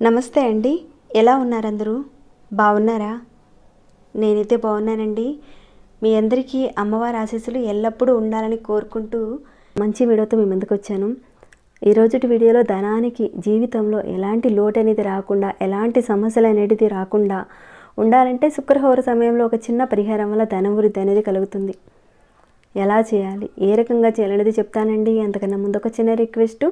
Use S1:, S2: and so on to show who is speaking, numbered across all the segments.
S1: నమస్తే అండి. ఎలా ఉన్నారు అందరూ బాగున్నారా? నేనైతే బాగున్నానండి. మీ అందరికీ అమ్మవారి ఆశీస్సులు ఎల్లప్పుడూ ఉండాలని కోరుకుంటూ మంచి వీడియోతో మీ ముందుకు వచ్చాను ఈరోజుటి వీడియోలో ధనానికి జీవితంలో ఎలాంటి లోటు అనేది రాకుండా ఎలాంటి సమస్యలు అనేది రాకుండా ఉండాలంటే శుక్రహోర సమయంలో ఒక చిన్న పరిహారం వల్ల ధనం వృద్ధి అనేది కలుగుతుంది. ఎలా చేయాలి? ఏ రకంగా చేయాలనేది చెప్తానండి. అంతకన్నా ముందు ఒక చిన్న రిక్వెస్ట్.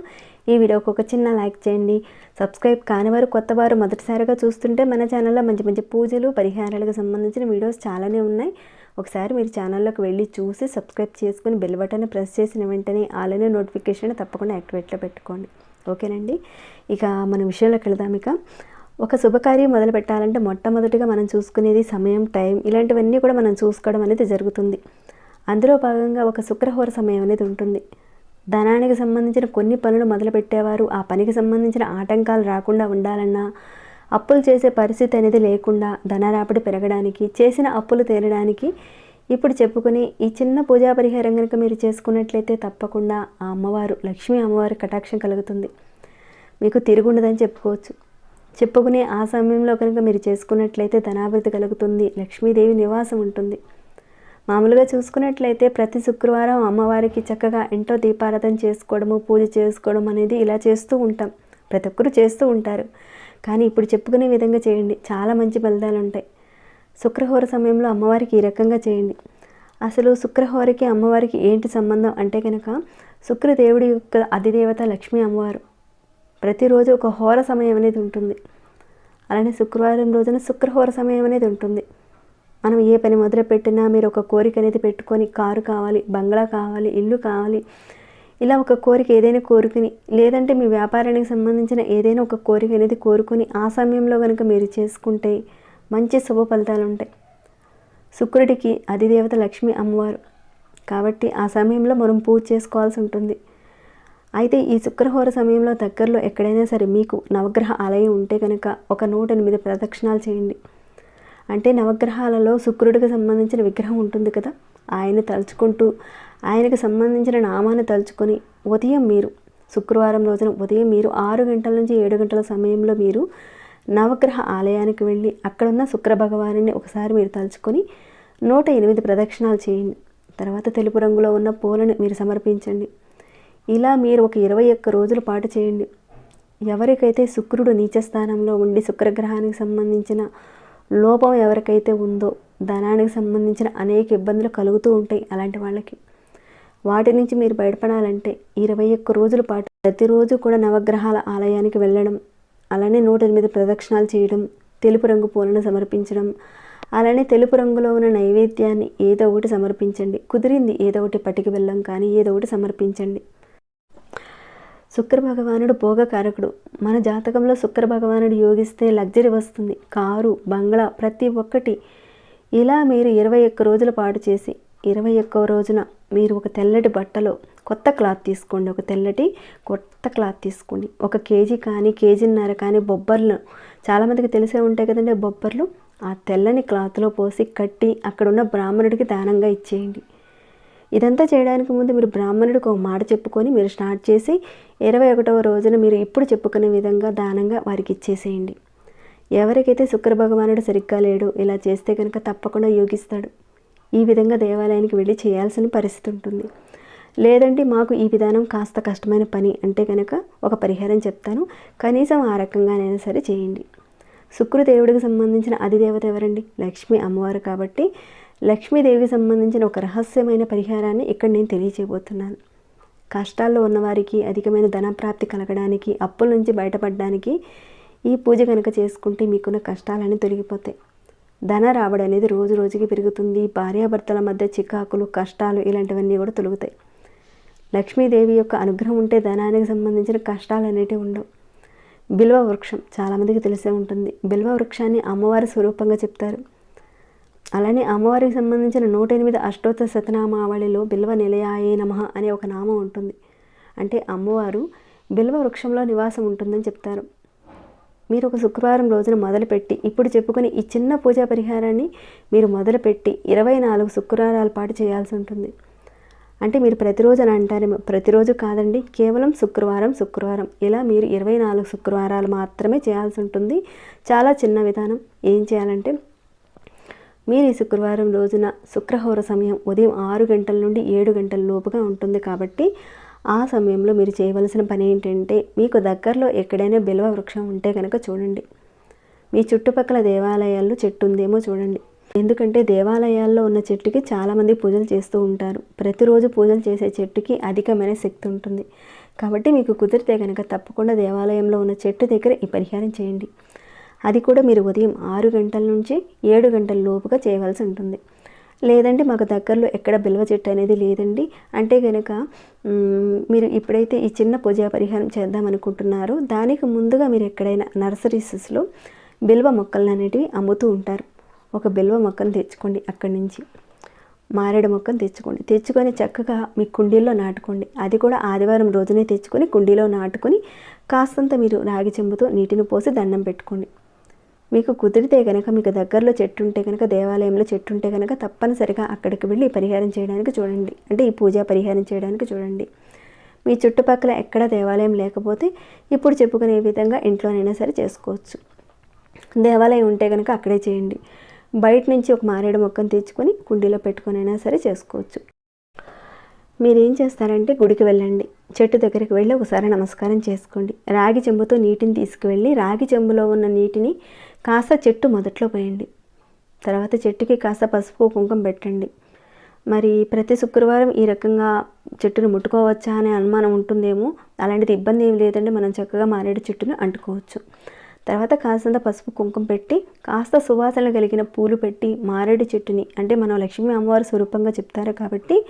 S1: ఈ వీడియోకి ఒక చిన్న లైక్ చేయండి. సబ్స్క్రైబ్ కాని వారు కొత్త వారు మొదటిసారిగా చూస్తుంటే మన ఛానల్లో మంచి మంచి పూజలు పరిహారాలకు సంబంధించిన వీడియోస్ చాలానే ఉన్నాయి. ఒకసారి మీరు ఛానల్లోకి వెళ్ళి చూసి సబ్స్క్రైబ్ చేసుకుని బెల్ బటన్ ప్రెస్ చేసిన వెంటనే ఆలనే నోటిఫికేషన్ తప్పకుండా యాక్టివేట్లో పెట్టుకోండి. ఓకేనండి? ఇక మన విషయంలోకి వెళదాం ఇక. ఒక శుభకార్యం మొదలు పెట్టాలంటే మొట్టమొదటిగా మనం చూసుకునేది సమయం టైం ఇలాంటివన్నీ కూడా మనం చూసుకోవడం అనేది జరుగుతుంది. అందులో భాగంగా ఒక శుక్రహోర సమయం అనేది ఉంటుంది. ధనానికి సంబంధించిన కొన్ని పనులు మొదలుపెట్టేవారు. ఆ పనికి సంబంధించిన ఆటంకాలు రాకుండా ఉండాలన్నా అప్పులు చేసే పరిస్థితి అనేది లేకుండా ధన రాబడి పెరగడానికి చేసిన అప్పులు తీరడానికి ఇప్పుడు చెప్పుకుని ఈ చిన్న పూజా పరిహారం కనుక మీరు చేసుకున్నట్లయితే తప్పకుండా ఆ అమ్మవారు లక్ష్మీ అమ్మవారి కటాక్షం కలుగుతుంది. మీకు తిరుగుండదని చెప్పుకోవచ్చు. చెప్పుకునే ఆ సమయంలో కనుక మీరు చేసుకున్నట్లయితే ధనాభివృద్ధి కలుగుతుంది లక్ష్మీదేవి నివాసం ఉంటుంది. మామూలుగా చూసుకున్నట్లయితే ప్రతి శుక్రవారం అమ్మవారికి చక్కగా ఇంట్లో దీపారాధన చేసుకోవడము పూజ చేసుకోవడం అనేది ఇలా చేస్తూ ఉంటాం. ప్రతి ఒక్కరు చేస్తూ ఉంటారు. కానీ ఇప్పుడు చెప్పుకునే విధంగా చేయండి. చాలా మంచి ఫలితాలు ఉంటాయి. శుక్రహోర సమయంలో అమ్మవారికి ఈ రకంగా చేయండి. అసలు శుక్రహోరకి అమ్మవారికి ఏంటి సంబంధం అంటే కనుక శుక్రదేవుడి యొక్క అధిదేవత లక్ష్మీ అమ్మవారు. ప్రతిరోజు ఒక హోర సమయం అనేది ఉంటుంది. అలానే శుక్రవారం రోజున శుక్రహోర సమయం అనేది ఉంటుంది. మనం ఏ పని మొదలుపెట్టినా మీరు ఒక కోరిక అనేది పెట్టుకొని కారు కావాలి బంగ్లా కావాలి ఇల్లు కావాలి ఇలా ఒక కోరిక ఏదైనా కోరుకుని లేదంటే మీ వ్యాపారానికి సంబంధించిన ఏదైనా ఒక కోరిక అనేది కోరుకుని ఆ సమయంలో కనుక మీరు చేసుకుంటే మంచి శుభ ఫలితాలు ఉంటాయి. శుక్రుడికి అధిదేవత లక్ష్మి అమ్మవారు. కాబట్టి ఆ సమయంలో మనం పూజ చేసుకోవాల్సి ఉంటుంది. అయితే ఈ శుక్రహోర సమయంలో దగ్గరలో ఎక్కడైనా సరే మీకు నవగ్రహ ఆలయం ఉంటే కనుక ఒక నూట ఎనిమిది ప్రదక్షిణాలు చేయండి. అంటే నవగ్రహాలలో శుక్రుడికి సంబంధించిన విగ్రహం ఉంటుంది కదా ఆయన తలుచుకుంటూ ఆయనకు సంబంధించిన నామాన్ని తలుచుకొని ఉదయం మీరు శుక్రవారం రోజున ఉదయం మీరు ఆరు గంటల నుంచి ఏడు గంటల సమయంలో మీరు నవగ్రహ ఆలయానికి వెళ్ళి అక్కడున్న శుక్ర భగవాని ఒకసారి మీరు తలుచుకొని నూట ఎనిమిది ప్రదక్షిణాలు చేయండి. తర్వాత తెలుపు రంగులో ఉన్న పూలను మీరు సమర్పించండి. ఇలా మీరు ఒక ఇరవై ఒక్క రోజుల పాటు చేయండి. ఎవరికైతే శుక్రుడు నీచ స్థానంలో ఉండి శుక్రగ్రహానికి సంబంధించిన లోపం ఎవరికైతే ఉందో ధనానికి సంబంధించిన అనేక ఇబ్బందులు కలుగుతూ ఉంటాయి అలాంటి వాళ్ళకి. వాటి నుంచి మీరు బయటపడాలంటే ఇరవై ఒక్క రోజుల పాటు ప్రతిరోజు కూడా నవగ్రహాల ఆలయానికి వెళ్ళడం అలానే నూట ఎనిమిది ప్రదక్షిణాలు చేయడం తెలుపు రంగు పూలను సమర్పించడం అలానే తెలుపు రంగులో ఉన్న నైవేద్యాన్ని ఏదో ఒకటి సమర్పించండి. కుదిరింది ఏదో ఒకటి పట్టుకు వెళ్ళం కానీ ఏదో ఒకటి సమర్పించండి. శుక్ర భగవానుడు భోగకారకుడు. మన జాతకంలో శుక్ర భగవానుడు యోగిస్తే లగ్జరీ వస్తుంది. కారు బంగ్లా ప్రతి ఒక్కటి ఇలా మీరు ఇరవై ఒక్క రోజుల పాటు చేసి ఇరవై ఒక్కవ రోజున మీరు ఒక తెల్లటి బట్టలో కొత్త క్లాత్ తీసుకోండి. ఒక తెల్లటి కొత్త క్లాత్ తీసుకోండి. ఒక కేజీ కానీ కేజీన్నర కానీ బొబ్బర్లు. చాలామందికి తెలిసే ఉంటాయి కదండి బొబ్బర్లు. ఆ తెల్లని క్లాత్లో పోసి కట్టి అక్కడున్న బ్రాహ్మణుడికి దానంగా ఇచ్చేయండి. ఇదంతా చేయడానికి ముందు మీరు బ్రాహ్మణుడికి ఒక మాట చెప్పుకొని మీరు స్టార్ట్ చేసి ఇరవై ఒకటవ రోజున మీరు ఇప్పుడు చెప్పుకునే విధంగా దానంగా వారికి ఇచ్చేసేయండి. ఎవరికైతే శుక్ర భగవానుడు సరిగ్గా లేడు ఇలా చేస్తే కనుక తప్పకుండా యోగిస్తాడు. ఈ విధంగా దేవాలయానికి వెళ్ళి చేయాల్సిన పరిస్థితి ఉంటుంది. లేదంటే మాకు ఈ విధానం కాస్త కష్టమైన పని అంటే కనుక ఒక పరిహారం చెప్తాను. కనీసం ఆ రకంగానైనా సరే చేయండి. శుక్రదేవుడికి సంబంధించిన అధిదేవత ఎవరండి? లక్ష్మి అమ్మవారు కాబట్టి లక్ష్మీదేవికి సంబంధించిన ఒక రహస్యమైన పరిహారాన్ని ఇక్కడ నేను తెలియచేయబోతున్నాను. కష్టాల్లో ఉన్నవారికి అధికమైన ధనప్రాప్తి కలగడానికి అప్పుల నుంచి బయటపడడానికి ఈ పూజ కనుక చేసుకుంటే మీకున్న కష్టాలన్నీ తొలగిపోతాయి. ధన రాబడి అనేది రోజు రోజుకి పెరుగుతుంది. భార్యాభర్తల మధ్య చికాకులు కష్టాలు ఇలాంటివన్నీ కూడా తొలుగుతాయి. లక్ష్మీదేవి యొక్క అనుగ్రహం ఉంటే ధనానికి సంబంధించిన కష్టాలు అనేటివి ఉండవు. బిల్వ వృక్షం చాలామందికి తెలిసే ఉంటుంది. బిల్వ వృక్షాన్ని అమ్మవారి స్వరూపంగా చెప్తారు. అలానే అమ్మవారికి సంబంధించిన నూట ఎనిమిది అష్టోత్తర శతనామావళిలో బిల్వ నిలయాయే నమ అనే ఒక నామం ఉంటుంది. అంటే అమ్మవారు బిల్వ వృక్షంలో నివాసం ఉంటుందని చెప్తారు. మీరు ఒక శుక్రవారం రోజున మొదలుపెట్టి ఇప్పుడు చెప్పుకుని ఈ చిన్న పూజా పరిహారాన్ని మీరు మొదలుపెట్టి ఇరవై నాలుగు శుక్రవారాల పాటు చేయాల్సి ఉంటుంది. అంటే మీరు ప్రతిరోజు అని అంటారేమో ప్రతిరోజు కాదండి కేవలం శుక్రవారం శుక్రవారం. ఇలా మీరు ఇరవై నాలుగు శుక్రవారాలు మాత్రమే చేయాల్సి ఉంటుంది. చాలా చిన్న విధానం. ఏం చేయాలంటే మీరు ఈ శుక్రవారం రోజున శుక్రహోర సమయం ఉదయం ఆరు గంటల నుండి ఏడు గంటల లోపుగా ఉంటుంది కాబట్టి ఆ సమయంలో మీరు చేయవలసిన పని ఏంటంటే మీకు దగ్గరలో ఎక్కడైనా బిల్వ వృక్షం ఉంటే కనుక చూడండి. మీ చుట్టుపక్కల దేవాలయాల్లో చెట్టు ఉందేమో చూడండి. ఎందుకంటే దేవాలయాల్లో ఉన్న చెట్టుకి చాలామంది పూజలు చేస్తూ ఉంటారు. ప్రతిరోజు పూజలు చేసే చెట్టుకి అధికమైన శక్తి ఉంటుంది. కాబట్టి మీకు కుదిరితే కనుక తప్పకుండా దేవాలయంలో ఉన్న చెట్టు దగ్గర ఈ పరిహారం చేయండి. అది కూడా మీరు ఉదయం ఆరు గంటల నుంచి ఏడు గంటల లోపుగా చేయవలసి ఉంటుంది. లేదంటే మాకు దగ్గరలో ఎక్కడ బిల్వ చెట్టు అనేది లేదండి. అంటే కనుక మీరు ఇప్పుడైతే ఈ చిన్న పూజా పరిహారం చేద్దామనుకుంటున్నారు. దానికి ముందుగా మీరు ఎక్కడైనా నర్సరీసెస్లో బిల్వ మొక్కలు అనేటివి అమ్ముతూ ఉంటారు. ఒక బిల్వ మొక్కను తెచ్చుకోండి అక్కడి నుంచి. మారేడు మొక్కను తెచ్చుకోండి. తెచ్చుకొని చక్కగా మీ కుండీల్లో నాటుకోండి. అది కూడా ఆదివారం రోజునే తెచ్చుకొని కుండీలో నాటుకొని కాస్తంత మీరు రాగి చెంబుతో నీటిని పోసి దండం పెట్టుకోండి. మీకు కుదిరితే కనుక మీకు దగ్గరలో చెట్టు ఉంటే కనుక దేవాలయంలో చెట్టు ఉంటే కనుక తప్పనిసరిగా అక్కడికి వెళ్ళి పరిహారం చేయడానికి చూడండి. అంటే ఈ పూజా పరిహారం చేయడానికి చూడండి. మీ చుట్టుపక్కల ఎక్కడ దేవాలయం లేకపోతే ఇప్పుడు చెప్పుకునే విధంగా ఇంట్లోనైనా సరే చేసుకోవచ్చు. దేవాలయం ఉంటే కనుక అక్కడే చేయండి. బయట నుంచి ఒక మారేడు మొక్కను తెచ్చుకొని కుండీలో పెట్టుకొని అయినా సరే చేసుకోవచ్చు. మీరేం చేస్తారంటే గుడికి వెళ్ళండి. చెట్టు దగ్గరికి వెళ్ళి ఒకసారి నమస్కారం చేసుకోండి. రాగి చెంబుతో నీటిని తీసుకువెళ్ళి రాగి చెంబులో ఉన్న నీటిని కాస్త చెట్టు మొదట్లో పోయండి. తర్వాత చెట్టుకి కాస్త పసుపు కుంకుమ పెట్టండి. మరి ప్రతి శుక్రవారం ఈ రకంగా చెట్టును ముట్టుకోవచ్చా అనే అనుమానం ఉంటుందేమో? అలాంటిది ఇబ్బంది ఏం లేదండి. మనం చక్కగా మారేడు చెట్టును అంటుకోవచ్చు. తర్వాత కాస్తంత పసుపు కుంకుమ పెట్టి కాస్త సువాసన కలిగిన పూలు పెట్టి మారేడు చెట్టుని అంటే మనం లక్ష్మీ అమ్మవారి స్వరూపంగా చెప్తారు కాబట్టి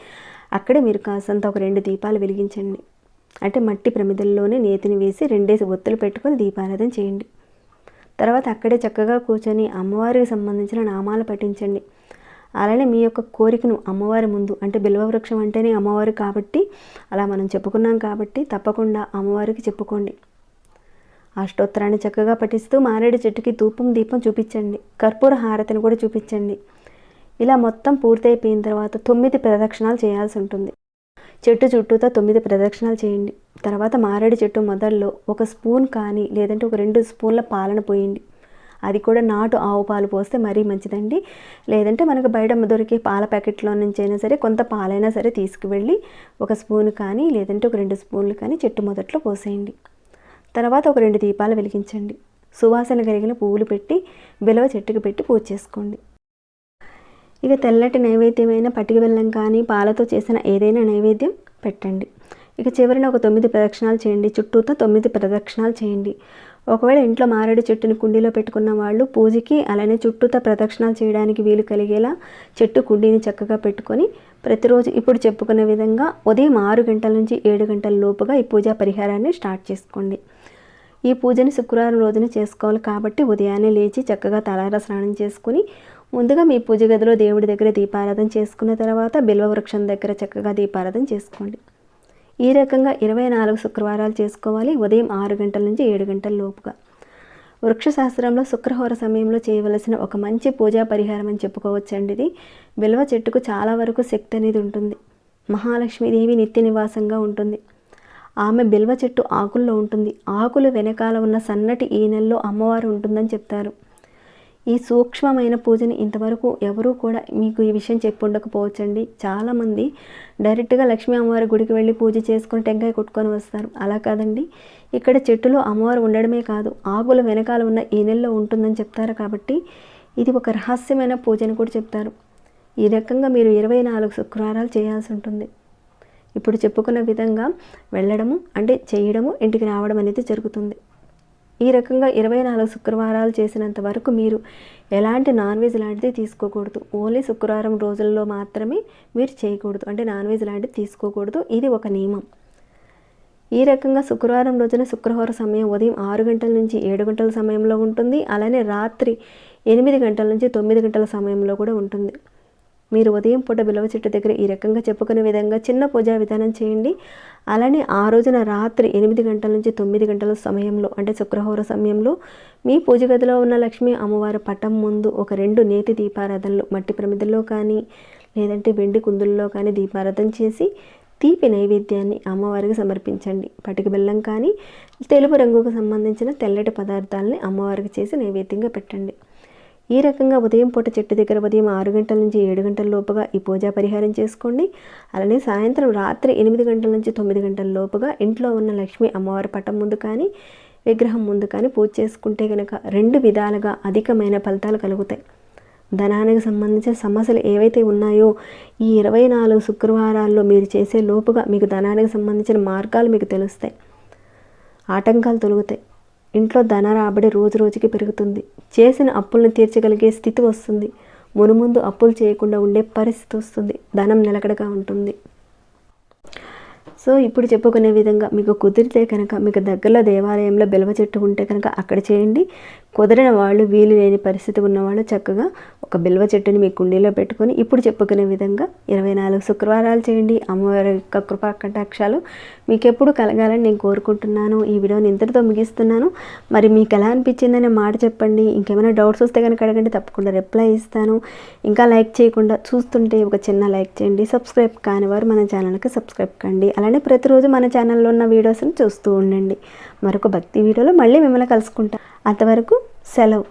S1: అక్కడే మీరు కాస్తంత ఒక రెండు దీపాలు వెలిగించండి. అంటే మట్టి ప్రమిదల్లోనే నేతిని వేసి రెండేసి ఒత్తులు పెట్టుకొని దీపారాధన చేయండి. తర్వాత అక్కడే చక్కగా కూర్చొని అమ్మవారికి సంబంధించిన నామాలు పఠించండి. అలానే మీ యొక్క కోరికను అమ్మవారి ముందు అంటే బిల్వవృక్షం అంటేనే అమ్మవారు కాబట్టి అలా మనం చెప్పుకున్నాం కాబట్టి తప్పకుండా అమ్మవారికి చెప్పుకోండి. అష్టోత్తరాన్ని చక్కగా పఠిస్తూ మారేడు చెట్టుకి ధూపం దీపం చూపించండి. కర్పూర హారతిని కూడా చూపించండి. ఇలా మొత్తం పూర్తయిపోయిన తర్వాత తొమ్మిది ప్రదక్షిణాలు చేయాల్సి ఉంటుంది. చెట్టు చుట్టూతో తొమ్మిది ప్రదక్షిణాలు చేయండి. తర్వాత మారేడు చెట్టు మొదల్లో ఒక స్పూన్ కానీ లేదంటే ఒక రెండు స్పూన్ల పాలన పోయండి. అది కూడా నాటు ఆవు పాలు పోస్తే మరీ మంచిదండి. లేదంటే మనకు బయట దొరికే పాల ప్యాకెట్లో నుంచి అయినా సరే కొంత పాలైనా సరే తీసుకువెళ్ళి ఒక స్పూన్ కానీ లేదంటే ఒక రెండు స్పూన్లు కానీ చెట్టు మొదట్లో పోసేయండి. తర్వాత ఒక రెండు దీపాలు వెలిగించండి. సువాసన కలిగిన పువ్వులు పెట్టి బిలవ చెట్టుకు పెట్టి పూజ చేసుకోండి. ఇక తెల్లటి నైవేద్యమైన పటిక బెల్లం కానీ పాలతో చేసిన ఏదైనా నైవేద్యం పెట్టండి. ఇక చివరిన ఒక తొమ్మిది ప్రదక్షిణాలు చేయండి. చుట్టూతో తొమ్మిది ప్రదక్షిణాలు చేయండి. ఒకవేళ ఇంట్లో మారేడు చెట్టుని కుండీలో పెట్టుకున్న వాళ్ళు పూజకి అలానే చుట్టూతో ప్రదక్షిణాలు చేయడానికి వీలు కలిగేలా చెట్టు కుండీని చక్కగా పెట్టుకొని ప్రతిరోజు ఇప్పుడు చెప్పుకునే విధంగా ఉదయం ఆరు గంటల నుంచి ఏడు గంటల లోపుగా ఈ పూజా పరిహారాన్ని స్టార్ట్ చేసుకోండి. ఈ పూజని శుక్రవారం రోజున చేసుకోవాలి కాబట్టి ఉదయాన్నే లేచి చక్కగా తలార స్నానం చేసుకుని ముందుగా మీ పూజ గదిలో దేవుడి దగ్గర దీపారాధన చేసుకున్న తర్వాత బిల్వ వృక్షం దగ్గర చక్కగా దీపారాధన చేసుకోండి. ఈ రకంగా ఇరవై నాలుగు శుక్రవారాలు చేసుకోవాలి. ఉదయం ఆరు గంటల నుంచి ఏడు గంటల లోపుగా. వృక్షశాస్త్రంలో శుక్రహోర సమయంలో చేయవలసిన ఒక మంచి పూజా పరిహారం అని చెప్పుకోవచ్చండి ఇది. బిల్వ చెట్టుకు చాలా వరకు శక్తి అనేది ఉంటుంది. మహాలక్ష్మీదేవి నిత్య నివాసంగా ఉంటుంది. ఆమె బిల్వ చెట్టు ఆకుల్లో ఉంటుంది. ఆకులు వెనకాల ఉన్న సన్నటి ఈనెల్లో అమ్మవారు ఉంటుందని చెప్తారు. ఈ సూక్ష్మమైన పూజని ఇంతవరకు ఎవరూ కూడా మీకు ఈ విషయం చెప్పి ఉండకపోవచ్చండి. చాలామంది డైరెక్ట్గా లక్ష్మీ అమ్మవారి గుడికి వెళ్ళి పూజ చేసుకుని టెంకాయ కొట్టుకొని వస్తారు. అలా కాదండి. ఇక్కడ చెట్టులో అమ్మవారు ఉండడమే కాదు ఆకుల వెనకాల ఉన్న ఈ నెలలో ఉంటుందని చెప్తారు కాబట్టి ఇది ఒక రహస్యమైన పూజ అని కూడా చెప్తారు. ఈ రకంగా మీరు ఇరవై నాలుగు శుక్రవారాలు చేయాల్సి ఉంటుంది. ఇప్పుడు చెప్పుకున్న విధంగా వెళ్ళడము అంటే చేయడము ఇంటికి రావడం అనేది జరుగుతుంది. ఈ రకంగా ఇరవై నాలుగు శుక్రవారాలు చేసినంత వరకు మీరు ఎలాంటి నాన్ వెజ్ లాంటిది తీసుకోకూడదు. ఓన్లీ శుక్రవారం రోజుల్లో మాత్రమే మీరు చేయకూడదు. అంటే నాన్ వెజ్ లాంటిది తీసుకోకూడదు. ఇది ఒక నియమం. ఈ రకంగా శుక్రవారం రోజున శుక్రవారం సమయం ఉదయం ఆరు గంటల నుంచి ఏడు గంటల సమయంలో ఉంటుంది. అలానే రాత్రి ఎనిమిది గంటల నుంచి తొమ్మిది గంటల సమయంలో కూడా ఉంటుంది. మీరు ఉదయం పూట బిలవ చెట్టు దగ్గర ఈ రకంగా చెప్పుకునే విధంగా చిన్న పూజా విధానం చేయండి. అలానే ఆ రోజున రాత్రి ఎనిమిది గంటల నుంచి తొమ్మిది గంటల సమయంలో అంటే శుక్రహోర సమయంలో మీ పూజ గదిలో ఉన్న లక్ష్మీ అమ్మవారి పటం ముందు ఒక రెండు నేతి దీపారాధనలు మట్టి ప్రమిదల్లో కానీ లేదంటే వెండి కుందుల్లో కానీ దీపారాధన చేసి తీపి నైవేద్యాన్ని అమ్మవారికి సమర్పించండి. పటిక బెల్లం కానీ తెలుపు రంగుకు సంబంధించిన తెల్లటి పదార్థాలని అమ్మవారికి చేసి నైవేద్యంగా పెట్టండి. ఈ రకంగా ఉదయం పూట చెట్టు దగ్గర ఉదయం ఆరు గంటల నుంచి ఏడు గంటల లోపుగా ఈ పూజా పరిహారం చేసుకోండి. అలానే సాయంత్రం రాత్రి ఎనిమిది గంటల నుంచి తొమ్మిది గంటల లోపుగా ఇంట్లో ఉన్న లక్ష్మీ అమ్మవారి పటం ముందు కానీ విగ్రహం ముందు కానీ పూజ చేసుకుంటే కనుక రెండు విధాలుగా అధికమైన ఫలితాలు కలుగుతాయి. ధనానికి సంబంధించిన సమస్యలు ఏవైతే ఉన్నాయో ఈ ఇరవై నాలుగు శుక్రవారాల్లో మీరు చేసే లోపుగా మీకు ధనానికి సంబంధించిన మార్గాలు మీకు తెలుస్తాయి. ఆటంకాలు తొలుగుతాయి. ఇంట్లో ధన రాబడి రోజు రోజుకి పెరుగుతుంది. చేసిన అప్పులను తీర్చగలిగే స్థితి వస్తుంది. మునుముందు అప్పులు చేయకుండా ఉండే పరిస్థితి వస్తుంది. ధనం నిలకడగా ఉంటుంది. సో ఇప్పుడు చెప్పుకునే విధంగా మీకు కుదిరితే కనుక మీకు దగ్గరలో దేవాలయంలో బెలవ చెట్టు ఉంటే కనుక అక్కడ చేయండి. కుదిరిన వాళ్ళు వీలు లేని పరిస్థితి ఉన్నవాళ్ళు చక్కగా ఒక బిల్వ చెట్టుని మీ కుండీలో పెట్టుకొని ఇప్పుడు చెప్పుకునే విధంగా ఇరవై నాలుగు శుక్రవారాలు చేయండి. అమ్మవారి యొక్క కృపా కటాక్షాలు మీకు ఎప్పుడు కలగాలని నేను కోరుకుంటున్నాను. ఈ వీడియోని ఇంతటితో ముగిస్తున్నాను. మరి మీకు ఎలా అనిపించిందనే మాట చెప్పండి. ఇంకేమైనా డౌట్స్ వస్తే కనుక అడగండి. తప్పకుండా రిప్లై ఇస్తాను. ఇంకా లైక్ చేయకుండా చూస్తుంటే ఒక చిన్న లైక్ చేయండి. సబ్స్క్రైబ్ కాని వారు మన ఛానల్కి సబ్స్క్రైబ్ కండి. అలానే ప్రతిరోజు మన ఛానల్లో ఉన్న వీడియోస్ని చూస్తూ ఉండండి. మరొక భక్తి వీడియోలో మళ్ళీ మిమ్మల్ని కలుసుకుంటాం. అంతవరకు సెలవు.